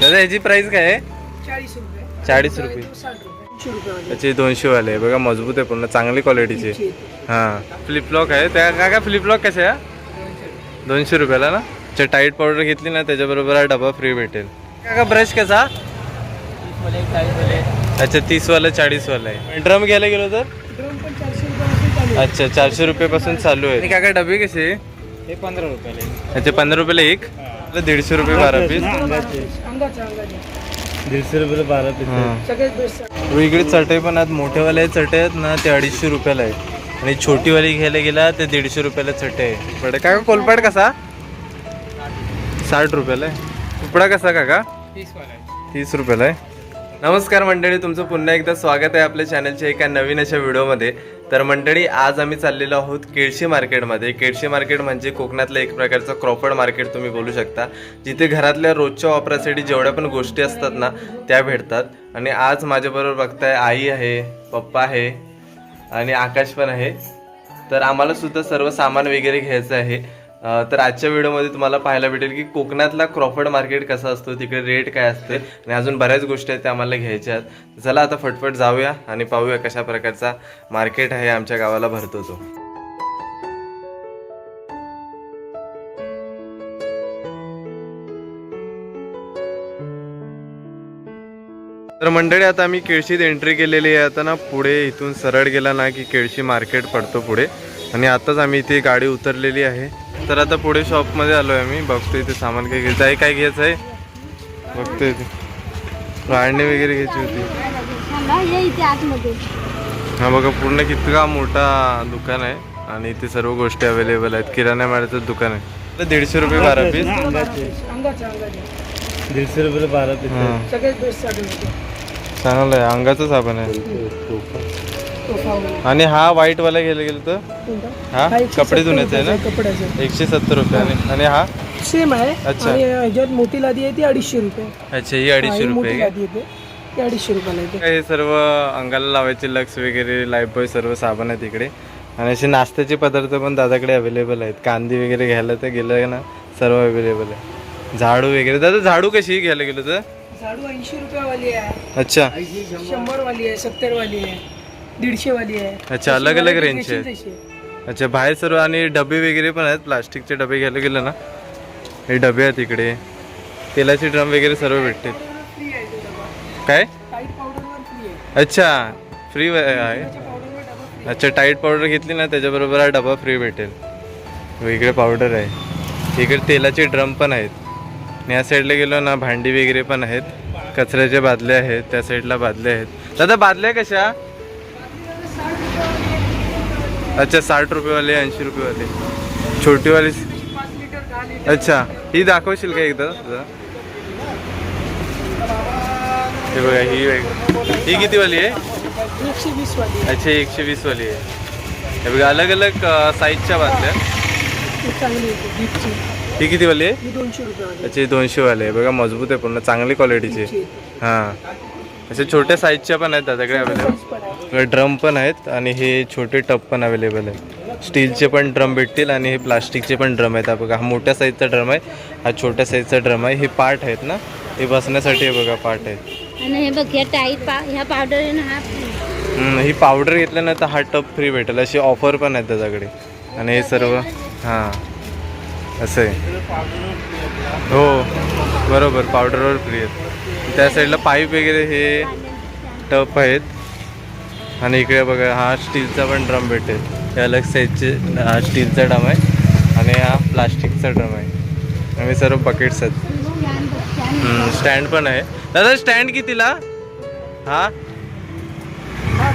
दादा ह्याची प्राइस काय आहे? चाळीस रुपये. चाळीस रुपये. साठ रुपये. दोनशे रुपये त्याची दोनशे वाले आहे. बघा मजबूत आहे पूर्ण चांगली क्वालिटीची हां. फ्लिपलॉक आहे. त्या काय काय फ्लिपलॉक कसे आहे? दोनशे रुपयाला ना? अच्छा टाईट पावडर घेतली ना त्याच्याबरोबर हा डबा फ्री भेटेल. काय का ब्रश कसा? अच्छा तीसवाला चाळीसवाला आहे. ड्रम घ्यायला गेलो तर? ड्रम पण चारशे रुपयापासून चालू आहे. अच्छा चारशे रुपयापासून चालू आहे. आणि काय काय डबे कसे? हे पंधरा रुपयाला अच्छा पंधरा रुपयाला एक? दीडशे रुपये बारा पीस दीडशे रुपयाला बारा बेस्ट इकडे चटई पण आहेत मोठेवाले चटई आहेत ना ते अडीचशे रुपयाला आहे आणि छोटीवाली घ्यायला गेला ते दीडशे रुपयाला चटई आहे. काय कोलपाट कसा? साठ रुपयाला आहे. उपडा कसा काका? तीस रुपयाला आहे. नमस्कार मंडळी तुमचं पुन्हा एकदा स्वागत आहे आपल्या चॅनलच्या एका नवीन अशा व्हिडिओमध्ये. तर मंडळी आज आम्ही चाललेलो आहोत केळशी मार्केटमध्ये. केळशी मार्केट म्हणजे कोकणातलं एक प्रकारचं क्रॉफर्ड मार्केट तुम्ही बोलू शकता. जिथे घरातल्या रोजच्या वापरासाठी जेवढ्या पण गोष्टी असतात ना त्या भेटतात. आणि आज माझ्याबरोबर बघताय आई आहे पप्पा आहे आणि आकाश पण आहे. तर आम्हाला सुद्धा सर्व सामान वगैरे घ्यायचं आहे. तर आजच्या व्हिडिओमध्ये तुम्हाला पाहायला भेटेल की कोकणातला क्रॉफर्ड मार्केट कसा असतो तिकडे रेट काय असते आणि अजून बऱ्याच गोष्टी आहेत त्या आम्हाला घ्यायच्या आहेत. चला आता फटफट जाऊया आणि पाहूया कशा प्रकारचा मार्केट आहे आमच्या गावाला भरतो तो. तर मंडळी आता आम्ही केळशीत एंट्री केलेली आहे. आता ना पुढे इथून सरळ गेला ना की केळशी मार्केट पडतो पुढे. आणि आताच आम्ही इथे गाडी उतरलेली आहे. तर आता पुढे शॉपमध्ये आलो आहे आम्ही. बघतो इथे सामान काय घ्यायचं आहे काय घ्यायचं आहे. बघतो इथे. गाळणी वगैरे घ्यायची होती. हा बघा पूर्ण कितका मोठा दुकान आहे. आणि इथे सर्व गोष्टी अवेलेबल आहेत. किराणा मालाचं दुकान आहे. तर दीडशे रुपये बारा पीस दीडशे रुपयाला बारा पीस हां. चांगलं आहे. अंगाचं साबण आहे. आणि हा व्हाईट वाला घ्यायला गेलं तर? हा? कपडे धुण्याचा आहे ना? कपड्याचा एकशे सत्तर रुपये आणि आणि हा? सेम आहे. अच्छा. आणि ह्याच्यात मोठी लादी आहे ती अडीचशे रुपये. अच्छा ही अडीचशे रुपये मोठी आहे. लादी येते ती. अडीचशे रुपयाला येते हे सर्व अंगाला लावायचे लक्स वगैरे लाईफबॉय सर्व साबण आहेत इकडे. आणि असे नाश्त्याचे पदार्थ पण दादाकडे अवेलेबल आहेत. कांदी वगैरे घ्यायला तर गेलं ना सर्व अवेलेबल आहे. झाडू वगैरे. दादा झाडू कशी घ्यायला गेलो तर? झाडू ऐंशी रुपयावाली आहे. अच्छा. शंभर वाली आहे सत्तर वाली आहे. दीडशे वाली आहे. अच्छा अलग अलग रेंजचे आहेत. अच्छा बाहेर सर्व आणि डबे वगैरे पण आहेत. प्लास्टिकचे डबे घ्यायला गेलं ना हे डबे आहेत इकडे. तेलाचे ड्रम वगैरे सर्व भेटतील. फ्री आहे तो डबा. काय? अच्छा फ्री आहे. अच्छा टाईट पावडर घेतली ना त्याच्याबरोबर हा डबा फ्री भेटेल. इकडे पावडर आहे. इकडे तेलाचे ड्रम पण आहेत. आणि या साईडला गेलो ना भांडी वगैरे पण आहेत. कचऱ्याच्या बादल्या आहेत त्या साईडला बादल्या आहेत. दादा बादल्या कशा? अच्छा साठ रुपयेवाले ऐंशी रुपयेवाले. छोटीवाली अच्छा ही दाखवशील का एकदा? हे बघा ही ही कितीवाली आहे? एकशे वीस वाली आहे. अच्छा एकशे वीस वाली आहे. हे बघा अलग अलग साईजच्या दीपची ही किती वाली आहे ही अच्छा ही दोनशे वाली आहे. बघा मजबूत आहे पूर्ण चांगली क्वालिटीची. हां. असे छोट्या साईजच्या पण आहेत साईज अवेलेबल. ड्रम पण आहेत. आणि हे छोटे टप पण अवेलेबल आहेत. स्टीलचे पण ड्रम भेटतील आणि हे प्लास्टिकचे पण ड्रम आहेत. बघा हा मोठ्या साईजचा ड्रम आहे. हा छोट्या साईजचा ड्रम आहे. हे पार्ट आहेत ना? हे बसण्यासाठी हे बघा पार्ट आहेत. आणि हे बघ ह्या टाईट पा ह्या पावडर आहे ना हा पावडर तर हा टप फ्री भेटेल. अशी ऑफर पण आहे त्याच्याकडे. आणि हे सर्व हां. असं आहे. हो बरोबर. पावडरवर फ्री आहेत. त्या साईडला पाईप वगैरे हे टप आहेत. आणि इकडे बघा हा स्टीलचा पण ड्रम भेटेल. हे अलग साईजचे हा स्टीलचा ड्रम आहे आणि हा प्लास्टिकचा ड्रम आहे. आणि सर्व बकेट्स आहेत. स्टँड पण आहे. दादा स्टँड कितीला? हा?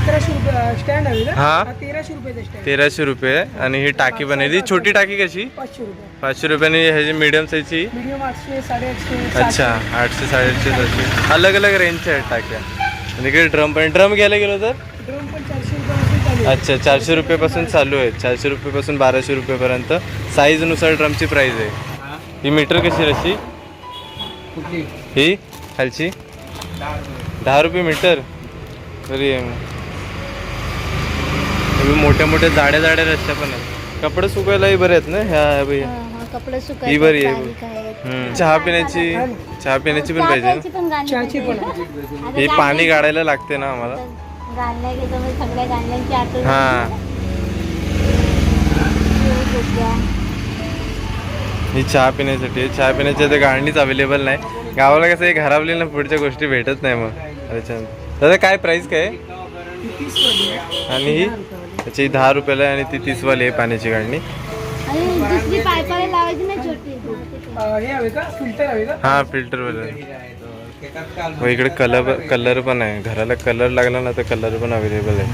हा अकराशे रुपये स्टँड आहे ना? हा. हा तेराशे रुपयाचा स्टँड तेराशे रुपये. आणि ही टाकी ती छोटी टाकी कशी? पाचशे रुपये. पाचशे रुपयाने ह्याची मीडियम साईजची मीडियम आठशे साडेआठशे अच्छा आठशे साडेआठशे तशी अलग अलग रेंजच्या आहेत टाक्या. आणि इकडे ड्रम पण. ड्रम घ्यायला गेलो तर? ड्रम पण चारशे रुपयापासून चालू आहे. अच्छा चारशे रुपयेपासून चालू आहे. चारशे रुपयेपासून बाराशे रुपयेपर्यंत. साईजनुसार ड्रमची प्राईस आहे. ही मीटर कशी आहे अशी? ही खालची? दहा रुपये मीटर तरी आहे मग. बी मोठ्या मोठ्या जाड्या जाड्या रस्त्या पण आहेत कपडे सुकायलाही बरे आहेत ना ह्या हा, हा, कपडे ही बरी आहे. हम्म. चहा पिण्याची हा ना. चहा पिण्याची पण पाहिजे प्यायची ना पण गाणी चहाची पण पाहिजे. आता हे पाणी गाडायला लागते ना आम्हाला गाणं घेतो मग सगळ्या गाण्यांची आठवण हा येते. ही चहा पिण्यासाठी आहे. चहा पिण्याची तर गाळणीच अवेलेबल नाही गावाला कसं आहे घरावली ना पुढच्या गोष्टी भेटत नाही मग त्याच्यानंतर दादा काय प्राइस काय आहे? आणि ही त्याची दहा रुपयाला आहे आणि ती तीसवाली आहे पाण्याची पायपाला अं, हे हवे का फिल्टर हवे का हा फिल्टर व इकडे कलर कलर पण आहे. घराला कलर लागला ना तर कलर पण अवेलेबल आहे.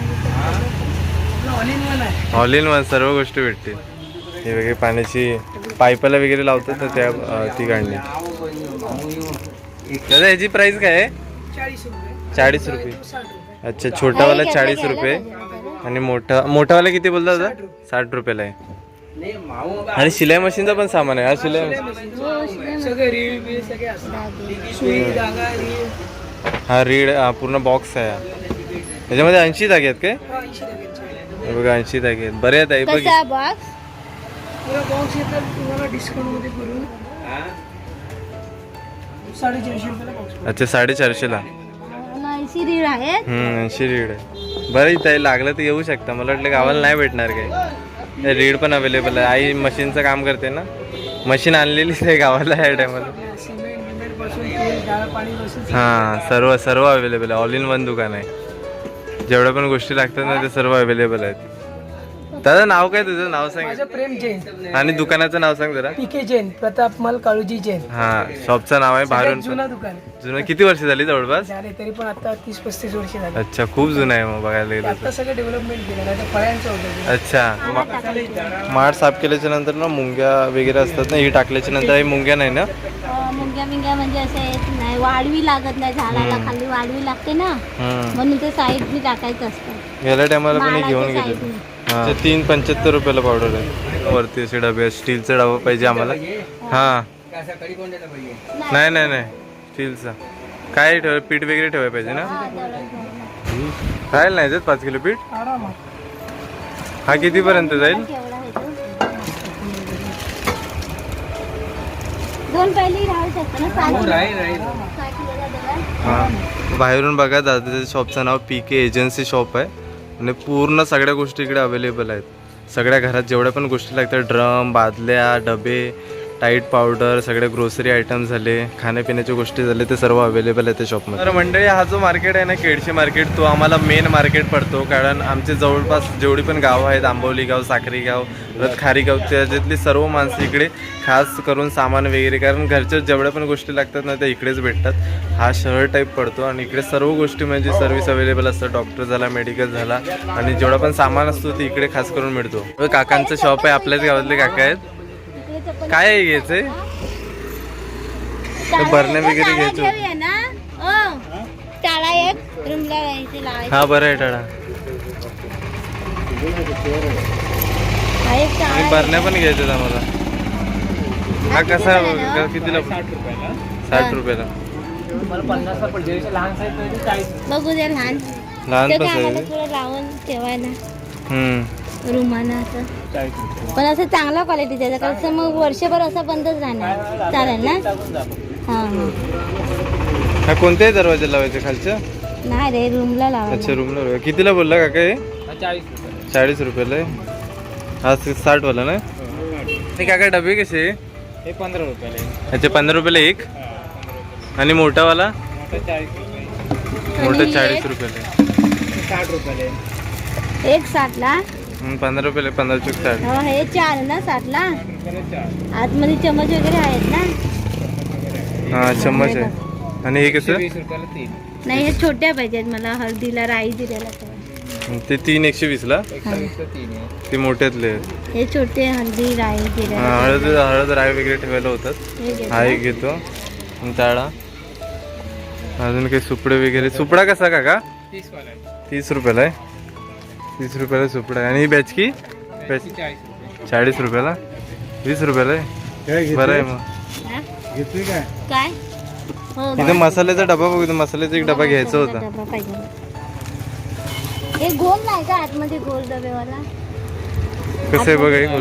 ऑल इन वन आहे ऑल इन वन सर्व गोष्टी भेटतील. हे वगैरे पाण्याची पाईपाला वगैरे लावतात ना त्या ती गाळणी दादा याची प्राइस काय आहे? चाळीस रुपये. अच्छा छोटावाला चाळीस रुपये. आणि मोठा मोठावाला किती बोलता दादा? साठ रुपयाला आहे. आणि शिलाई मशीनचं पण सामान आहे हा शिलाई हा रीड हा पूर्ण बॉक्स आहे. हा. त्याच्यामध्ये ऐंशी धागे आहेत काय? बघा ऐंशी धागे आहेत. बरे आहेत आई बघ. करून साडेचारशे रुपयाला बॉक्स अच्छा साडेचारशेला. ऐंशी रीड हम्म ऐंशी रीड आहे. बरं इथं लागलं तर येऊ शकता. मला वाटलं गावाला नाही भेटणार काही. रीड पण अवेलेबल आहे. आई मशीनचं काम करते ना? मशीन आणलेलीच आहे गावाला या टायमाला. हां सर्व सर्व अवेलेबल आहे. ऑल इन वन दुकान आहे. जेवढ्या पण गोष्टी लागतात ना ते सर्व अवेलेबल आहेत. दादा नाव काय तुझं? नाव सांग. माझं प्रेम जैन. आणि दुकानाचं नाव सांग जरा. पीके जैन प्रताप मल काळूजी जैन. हा शॉपचं नाव आहे सगळ्यात बाहेरून. जुना दुकान. जुनं किती वर्ष झाली जवळपास? झाले तरी पण आता तीस पस्तीस वर्ष झाले. अच्छा खूप जुनं आहे मग बघायला गेलं आता सगळं डेव्हलपमेंट केलं नाही तर फळ्यांचं होतं तर अच्छा मा- माठ साफ केल्याच्यानंतर ना मुंग्या वगैरे असतात ना ही टाकल्याच्या नंतर ही मुंग्या नाही ना? अं, मुंग्या मिंग्या म्हणजे असं येत नाही वाढवी लागत नाही झाडाला खाली वाढवी लागते ना. हम्म. म्हणून ते साईडनी टाकायचं असतं. गेल्या टायमाला पण हे घेऊन गेले. हा ते तीन पंच्याहत्तर रुपयाला पावडर आहे वरती असे डबे आहेत. स्टीलचा डबा पाहिजे आम्हाला. हा. नाही नाही नाही. स्टीलचा. काय ठेव पीठ वगैरे ठेवायला पाहिजे ना. राहील नाही जात पाच किलो पीठ? हा कितीपर्यंत जाईल. हा. बाहेरून बघा दादाच्या शॉपचं नाव पी के एजन्सी शॉप आहे. आणि पूर्ण सगळ्या गोष्टी इकडे अवेलेबल आहेत. सगळ्या घरात जेवढ्या पण गोष्टी लागतात ड्रम बादल्या डबे टाईट पावडर सगळे ग्रोसरी आयटम झाले खाण्यापिण्याच्या गोष्टी झाले ते सर्व अवेलेबल आहे त्या शॉपमध्ये तर मंडळी हा जो मार्केट आहे ना केडशी मार्केट तो आम्हाला मेन मार्केट पडतो. कारण आमचे जवळपास जेवढी पण गावं आहेत आंबवली गाव साखरी गाव परत खारी गाव त्याच्यातली सर्व माणसं इकडे खास करून सामान वगैरे कारण घरच्या जेवढ्या पण गोष्टी लागतात ना त्या इकडेच भेटतात. हा शहर टाईप पडतो आणि इकडे सर्व गोष्टी म्हणजे सर्व्हिस अवेलेबल असतं. डॉक्टर झाला मेडिकल झाला आणि जेवढा पण सामान असतो ते इकडे खास करून मिळतो. काकांचं शॉप आहे आपल्याच गावातले काका आहेत. काय आहे घ्यायचंय एक- वगैरे घ्यायचं. हा बरं आहे टाळा. हा बरण्या पण घ्यायच्यात आम्हाला. हा कसा आहे? कितीला? साठ रुपयाला. लहान बघू लहान. लावून ठेवायला हम्म. रुमानं असं. पण असं चांगला क्वालिटीचं आहे कारण मग वर्षभर असं बंदच राहणार. चालेल ना? हां. हां हा कोणत्याही दरवाजा लावायचे खालच्या नाही रे रूमला अच्छा रूमला लावा. कितीला बोलला काका हे? चाळीस रुपये. चाळीस रुपयाला आहे? हा साठ वाला ना? आणि काका डबे कसे? हे पंधरा रुपयाला आहे. पंधरा रुपयाला एक? हा, आणि मोठावाला? मोठं चाळीस रुपये. मोठं आणि चाळीस एक- रुपयाला आहे. हे साठ रुपयाला आहे. एक साठला? पंधरा रुपयाला आहे, पंधरा चूक साठ. हो हे चार ना साठला चार आतमध्ये चमच वगैरे आहेत ना? हा चम्मच आहे. आणि हे कसं? वीस रुपयाला तीन. नाही हे छोट्या पाहिजेत मला हळदीला राई दिलेला. ते तीन एकशे तीन आहे. ते मोठ्यातले. हे छोटे हळदी राई हा, हळद हळद राय वगैरे ठेवायला होतात. हे घेतो. हा एक घेतो. टाळा अजून काही सुपडे वगैरे. सुपडा कसा वाला आहे. तीस रुपयाला आहे. तीस रुपयाला सुपडा आहे. आणि ही बॅचकी बॅच चाळीस रुपये चाळीस रुपयाला? वीस रुपयाला आहे. बरं आहे मग? घेतली काय? काय? हो इथं मसाल्याचा डबा बघू इथं मसाल्याचा एक डबा घ्यायचा होता. डबा पाहिजे. हे गोल नाही का आतमध्ये गोल डबेवाला कसं आहे बघा हे हो?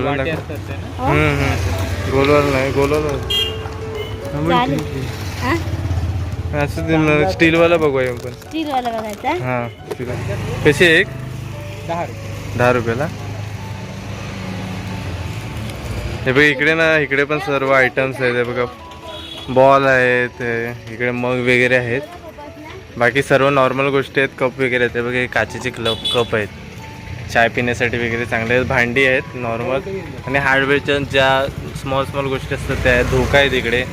गोलवाला नाही गोलवाला चालेल. हा? असं स्टीलवाला बघूया आपण. स्टीलवाला बघायचा? हा स्टील. कशी एक? दहा रुपये. दहा रुपयाला? हे बघ इकडे ना इकडे पण सर्व आयटम्स आहेत. हे बघा बॉल आहेत इकडे मग वगैरे आहेत. बाकी सर्व नॉर्मल गोष्टी आहेत कप वगैरे आहेत. हे बघा काचेचे क्लब कप आहेत. चाय पिण्यासाठी वगैरे चांगले आहेत. भांडी आहेत नॉर्मल आणि हार्डवेअरच्या ज्या स्मॉल स्मॉल गोष्टी असतात त्या आहेत. धोका आहेत तिकडे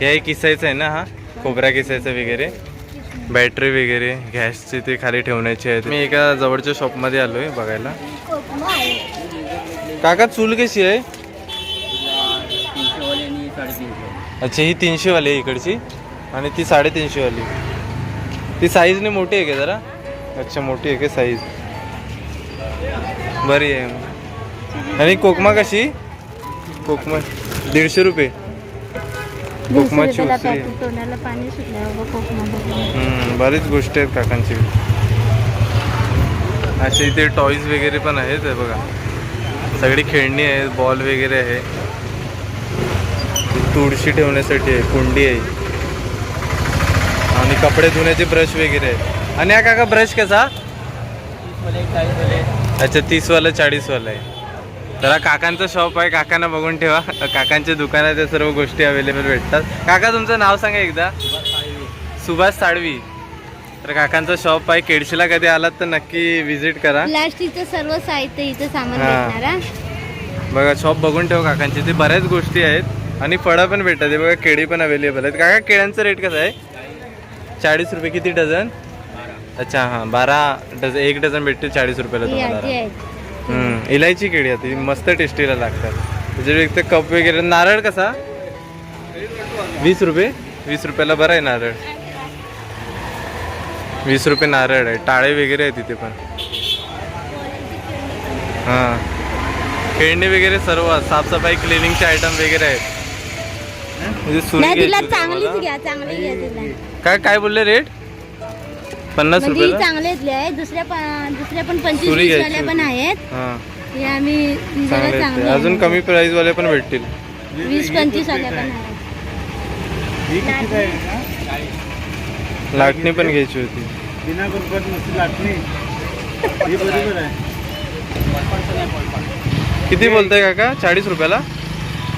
हे किसायचं आहे ना हा? खोबरा किसायचा वगैरे. बॅटरी वगैरे गॅसची ते खाली ठेवण्याची आहेत मी एका जवळच्या शॉपमध्ये आलो आहे बघायला. काका चूल कशी आहे? अच्छा ही तीनशेवाली आहे इकडची. आणि ती साडेतीनशेवाली. ती साईजने मोठी आहे का जरा? अच्छा मोठी आहे का साईज बरी आहे. आणि कोकमा कशी? कोकमा दीडशे रुपये. दीडशे कोकमाची रुपयाला उसळी. आहे. पॅकेट तोंडाला पाणी सुटलं बाबा कोकमा बघून. हम्म, बरीच गोष्टी आहेत काकांची. असे इथे टॉईज वगैरे पण आहेत हे बघा. सगळी खेळणी आहेत बॉल वगैरे आहे. तुळशी ठेवण्यासाठी आहे कुंडी आहे. आणि कपडे धुण्याचे ब्रश वगैरे आहे आणि हा काका ब्रश कसा? अच्छा तीसवाला चाळीसवाला आहे. तर हा काकांचं शॉप आहे काकांना बघून ठेवा. काकांच्या दुकानात या सर्व गोष्टी अवेलेबल भेटतात. काका तुमचं नाव सांगा एकदा. सुभाष साळवी. तर काकांचं शॉप आहे. केडशीला कधी आलात तर नक्की विजिट करा. प्लास्टिकचं सर्व साहित्य इथं सामान. भेटणार. बघा शॉप बघून ठेव काकांची. ते बऱ्याच गोष्टी आहेत. आणि फळं पण भेटतात. हे बघा केळी पण अवेलेबल आहेत. काका केळ्यांचं रेट कसं आहे? चाळीस रुपये किती डझन? अच्छा हां बारा डझन एक डझन भेटते चाळीस रुपयाला तुम्हाला. हम्म, इलायची केळी आहे ती मस्त टेस्टीला लागतात. त्याच्या व्यतिरिक्त कप वगैरे नारळ कसा? वीस रुपये? वीस रुपयाला बरं आहे नारळ. वीस रुपये नारळ आहे टाळे वगैरे आहे तिथे पण. हां. खेळणी वगैरे सर्व साफसफाई क्लिनिंगचे आयटम वगैरे आहेत. म्हणजे सुरी नाही तिला घ्यायची होती चांगलीच मला. घ्या चांगली घ्या तिला. काय काय बोलले रेट पन्नास म्हणजे ही रुपयाला चांगल्यातली आहे दुसऱ्या पण दुसऱ्या पण पंचवीस सुरी वीस घ्यायची. वाल्या पण होती. आहेत. हां. हे आम्ही ही जरा चांगले आहेत चांगली ते. आहे. अजून कमी प्राइस वाले पण भेटतील. वीस पंचवीस वाल्या पण आहेत. ही किती आहे? ना? लाटणी पण घ्यायची होती. बिना गुरबत नुसती लाटणी. ही बरोबर आहे. किती बोलताय काका? चाळीस रुपयाला?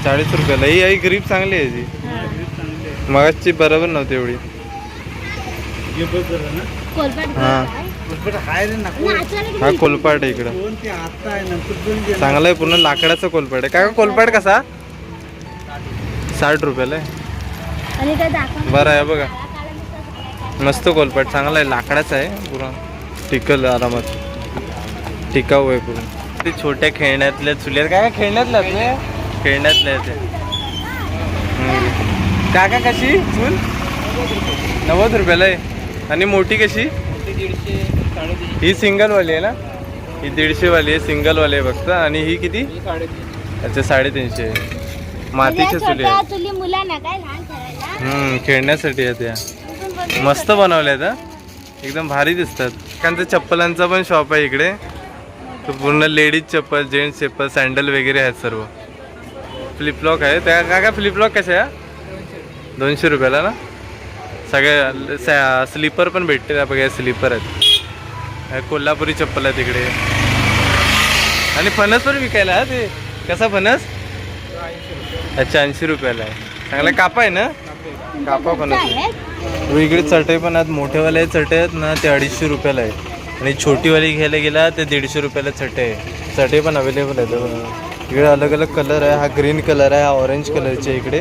चाळीस रुपयाला. ही आई ग्रीप चांगली आहे ती हा. मगाची बरोबर नव्हती एवढी. हा. आहे हा. कोलपाट आहे इकडं. चांगला आहे पूर्ण लाकडाचा कोलपाट आहे. काका कोलपाट कसा? साठ रुपयाला आहे. आणि काय दाखवा बरं आहे बघा. मस्त कोलपाट चांगला आहे लाकडाचा आहे पुरा टिकल आरामात. टिकाऊ आहे पूर्ण. ते छोट्या खेळण्यातल्या चुल्यात काय खेळण्यातल्या खेळण्यातल्या आहेत ते. काका कशी? चूल? नव्वद रुपयाला आहे. आणि मोठी कशी? ही सिंगल वाली आहे ना? ही दीडशे वाली आहे सिंगल वाली आहे फक्त. आणि ही किती? अच्छा साडेतीनशे आहे. मातीच्या चुली हम्म खेळण्यासाठी आहे त्या मस्त बनवल्या आहेत एकदम भारी दिसतात. कारण चप्पलांचा पण शॉप आहे इकडे. तो पूर्ण लेडीज चप्पल जेंट्स चप्पल सँडल वगैरे आहेत सर्व. फ्लिपलॉक आहे. त्या काय काय फ्लिपलॉक कशा आहे? दोनशे रुपयाला ना? सगळ्या स्लीपर पण भेटते बघा स्लीपर आहेत. कोल्हापुरी चप्पल आहे तिकडे आणि फणस पण विकायला ते. कसा फणस? अच्छा ऐंशी रुपयाला आहे. चांगला कापा आहे ना? कापा फणस. आहे. आहेत. इकडे चटई पण आहेत मोठेवाले चटई आहेत ना ते अडीचशे रुपयाला आहे आणि छोटीवाली घ्यायला गेला ते दीडशे रुपयाला चटई आहे. चटई पण अवेलेबल आहेत इकडे अलग अलग कलर आहे हा ग्रीन कलर आहे हा ऑरेंज कलरचे इकडे.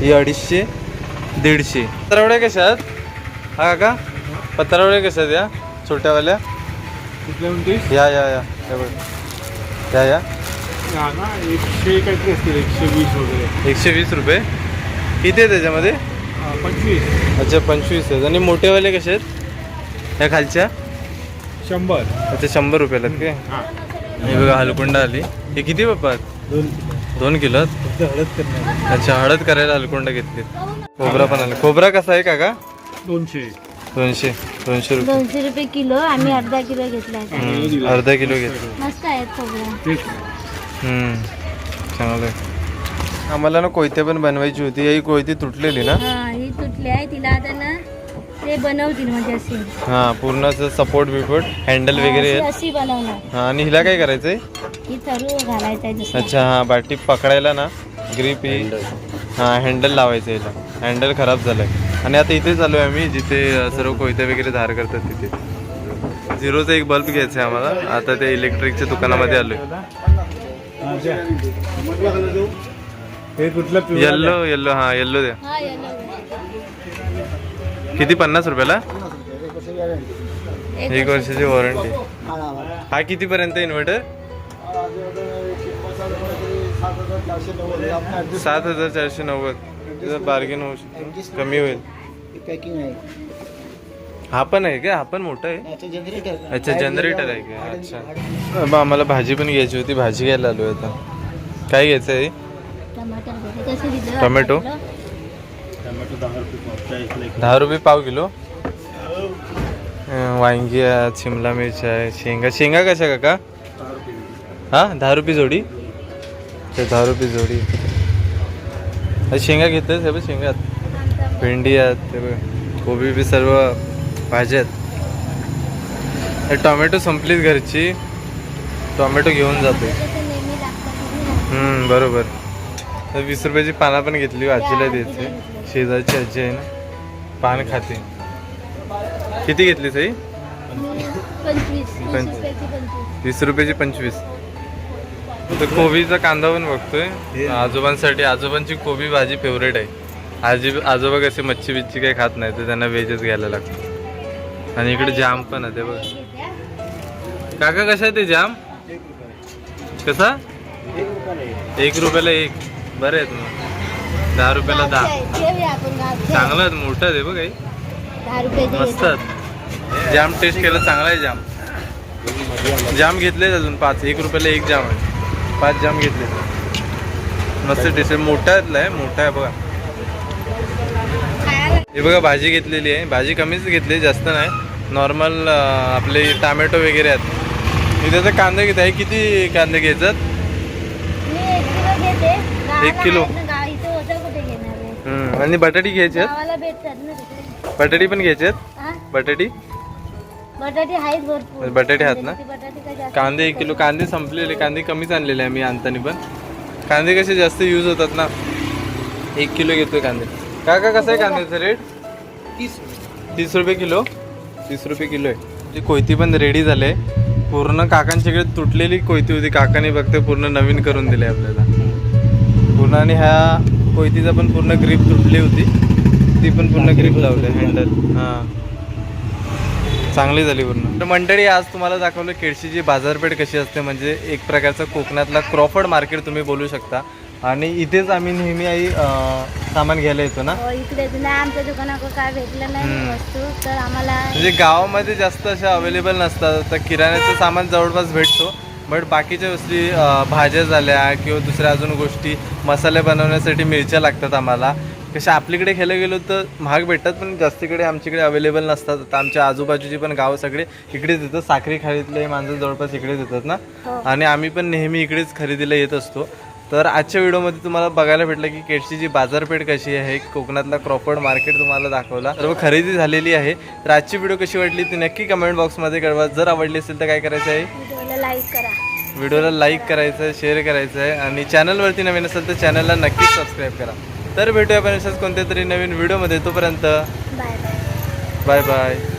ही अडीचशे. दीडशे. पत्रावड्या कशा आहेत? हा का पत्रावड्या कशा आहेत या? छोट्यावाल्या? या या या. बघ. या या. एकशे काहीतरी असतील एकशे वीस वगैरे. एकशे वीस रुपये. किती आहे त्याच्यामध्ये? पंचवीस. अच्छा पंचवीस आहेत. आणि मोठेवाले कसे आहेत? या खालच्या? शंभर. अच्छा शंभर रुपयाला आहेत काय हा. बघा हलकुंडा आली. हे किती बाप्पा दोन. दोन किलो फक्त हळद करणार अच्छा हळद करायला हलकुंडा घेतली. खोबरा पण आला खोबरा कसा आहे काका? दोनशे. दोनशे. दोनशे रुपये. दोनशे रुपये किलो आम्ही अर्धा किलो हम्म, अर्धा किलो घेतलं. मस्त आहेत खोबरं. हम्म, चांगलं आहे. आम्हाला ना कोयते पण बनवायची होती. ही कोयती तुटलेली ना? हा ही घेतली आहे. तिला आता ना ते बनवतील म्हणजे अशी. हा पूर्ण असं सपोर्ट बिपोर्ट हँडल वगैरे अशी- बनवणार. हा आणि हिला काय करायचंय? ही थरू घालायचं आहे दुसरं. अच्छा हा बाटी पकडायला ना ग्रीप ही हा हँडल लावायचं हिला. हँडल खराब झालंय. आणि आता इथे चालू आहे आम्ही जिथे सर्व कोयते वगैरे धार करतात तिथे. झिरोचा एक बल्ब घ्यायचा आहे आम्हाला. आता ते इलेक्ट्रिकच्या दुकानामध्ये हा. हे कुठलं पिवळं येल्लो येल्लो हा येल्लो द्या. किती? पन्नास रुपयाला? एक एक वर्षाची वॉरंटी हा कितीपर्यंत इन्व्हर्टर सात हजार चारशे नव्वद. तिथं बार्गेन होऊ शकतो. कमी होईल. पॅकिंग आहे. हा पण आहे का? हा पण मोठा आहे? अच्छा जनरेटर आहे का? अच्छा. बा आम्हाला भाजी पण घ्यायची होती. भाजी घ्यायला आलोय आता. काय घ्यायचं आहे? टोमॅटो? दहा रुपये पाव किलो. वांगी आहे शिमला मिरची आहे शेंगा. शेंगा कशा रुपये हा? दहा रुपये जोडी? ते दहा रुपये जोडी. शेंगा घेतलं हे बघ शेंगा आहेत. भेंडी आहेत ते कोबी बी सर्व भाज्या आहेत. हे टोमॅटो संपलीत घरची. टोमॅटो घेऊन जातो बरोबर. तर वीस रुपयाची पानं पण घेतली आजीला द्यायची. शेजारची आजी आहे ना पान खाते. किती घेतली सई पंचवीस. वीस रुपयाची पंचवीस. तर कोबीचा कांदा पण बघतोय. आजोबांसाठी आजोबांची कोबी भाजी फेवरेट आहे. आजी आजोबा कसे मच्छी बिच्छी काही खात नाही तर त्यांना व्हेजच घ्यायला लागतं आणि इकडे जाम पण आहे ते बघ. काका कसा आहे ते जाम कसा? एक रुपयाला एक. बरं आहेत मग दहा रुपयाला दहा. चांगलं आहे मोठं आहे बघ काही मस्त आहेत. जाम टेस्ट केलं चांगला आहे जाम जाम घेतले अजून पाच. एक रुपयाला एक जाम आहे. पाच जाम घेतले. मस्त आहे मोठा आहे मोठा आहे बघा. हे बघा भाजी घेतलेली आहे. भाजी कमीच घेतली जास्त नाही. नॉर्मल आपले टामॅटो वगैरे आहेत. मी त्याचा कांदा घेत. आहे किती कांदे घ्यायचं मी एक किलो आणि बटाटी घ्यायची बटाटी पण घ्यायची आहेत हा बटाटी? बटाटे आहेत भरपूर. बटाटे आहेत ना? ती बटाटे काय जास्त कांदे एक किलो कांदे संपलेले कांदे कमीच आणलेले आहे मी आणताना पण. कांदे कसे जास्त यूज होतात ना? एक किलो घेतोय कांदे. काका कसं आहे कांद्याचा रेट तीस तीस रुपये किलो? तीस रुपये किलो आहे. ती कोयती पण रेडी झाले पूर्ण काकांच्याकडे तुटलेली कोयती होती. काकाने फक्त पूर्ण नवीन करून दिले आपल्याला. पूर्ण आणि ह्या कोयतीचा पण पूर्ण ग्रीप तुटली होती. ती पण पूर्ण ग्रीप लावली हँडल हां. चांगली झाली पूर्ण. तर मंडळी आज तुम्हाला दाखवलं केळशीची बाजारपेठ कशी असते म्हणजे एक प्रकारचं कोकणातला क्रॉफर्ड मार्केट तुम्ही बोलू शकता. आणि इथेच आम्ही नेहमी आई अं, सामान घ्यायला येतो ना? हो, इकडे आमच्या दुकानाकडे काय भेटलं नाही हम्म. वस्तू तर आम्हाला म्हणजे गावामध्ये जास्त अशा अवेलेबल नसतात. तर किराण्याचं सामान जवळपास भेटतो. बट बाकीच्या गोष्टी अं, भाज्या झाल्या किंवा दुसऱ्या अजून गोष्टी मसाले बनवण्यासाठी मिरच्या लागतात आम्हाला. कशा आपलीकडे घ्यायला गेलो तर महाग भेटतात पण जास्तीकडे आमच्याकडे अवेलेबल नसतात. आता आमच्या आजूबाजूची पण गावं सगळे इकडेच येतात साखरी खाडीतले माणसं जवळपास इकडेच येतात ना. हो. आणि आम्ही पण नेहमी इकडेच खरेदीला येत असतो. तर आजच्या व्हिडिओमध्ये तुम्हाला बघायला भेटलं की केळशीची बाजारपेठ कशी आहे कोकणातला क्रॉफर्ड मार्केट तुम्हाला दाखवला. सर्व खरेदी झालेली आहे. तर आजची व्हिडिओ कशी वाटली ती नक्की कमेंट बॉक्समध्ये कळवा. जर आवडली असेल तर काय करायचं आहे? व्हिडिओला लाईक करा. व्हिडिओला लाईक करायचं आहे शेअर करायचं आहे. आणि चॅनलवरती नवीन असेल तर चॅनलला नक्की सबस्क्राईब करा. तर भेटूया आपण कोणत्या तरी नवीन व्हिडिओमध्ये. तोपर्यंत बाय बाय. Bye bye.